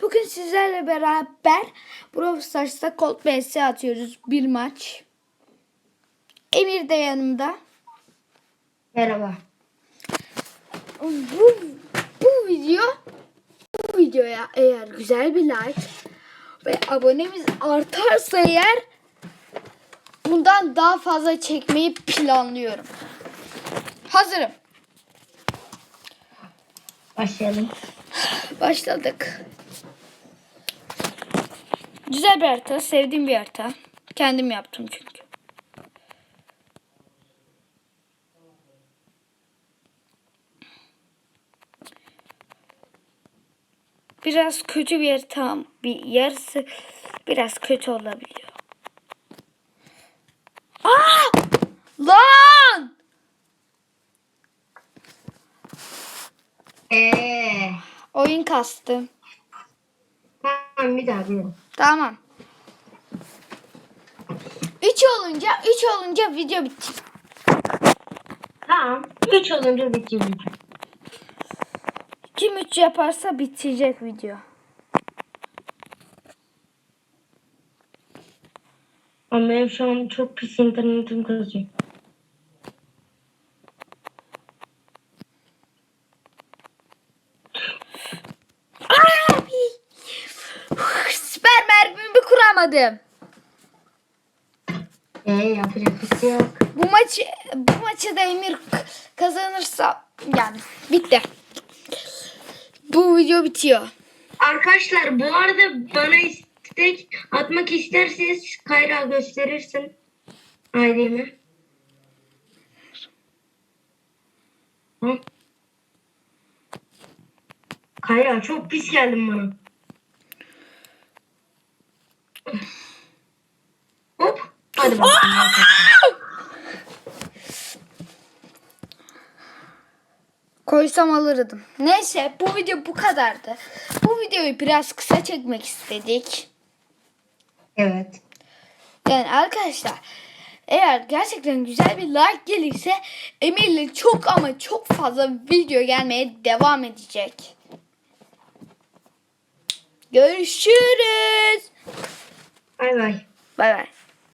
Bugün sizlerle beraber Brawl Stars'ta Colt vs atıyoruz. Bir maç. Emir de yanımda. Merhaba. Bu, bu video bu videoya eğer güzel bir like ve abonemiz artarsa eğer bundan daha fazla çekmeyi planlıyorum. Hazırım. Başlayalım. Başladık. Güzel bir harita. Sevdiğim bir harita. Kendim yaptım çünkü. Biraz kötü bir harita. Bir yarısı biraz kötü olabiliyor. Aa! Lan! Oyun kastı. Tamam bir daha bir. Tamam. 3 olunca 3 olunca video bitti. Tamam. Üç olunca bitiyor. Kim 3 yaparsa bitecek video. Ama şu an çok pis internetim kasıyor. Kuramadım. Eee yapacak bir şey yok. Bu maçı bu maçı da Emir kazanırsa yani bitti. Bu video bitiyor. Arkadaşlar bu arada bana istek atmak isterseniz Kayra gösterirsin. Hı? Kayra çok pis geldin bana. Hadi bakalım. Koysam alırdım. Neyse bu video bu kadardı. Bu videoyu biraz kısa çekmek istedik. Evet. Yani arkadaşlar eğer gerçekten güzel bir like gelirse Emir'le çok ama çok fazla video gelmeye devam edecek. Görüşürüz. Bay bay. Bay bay.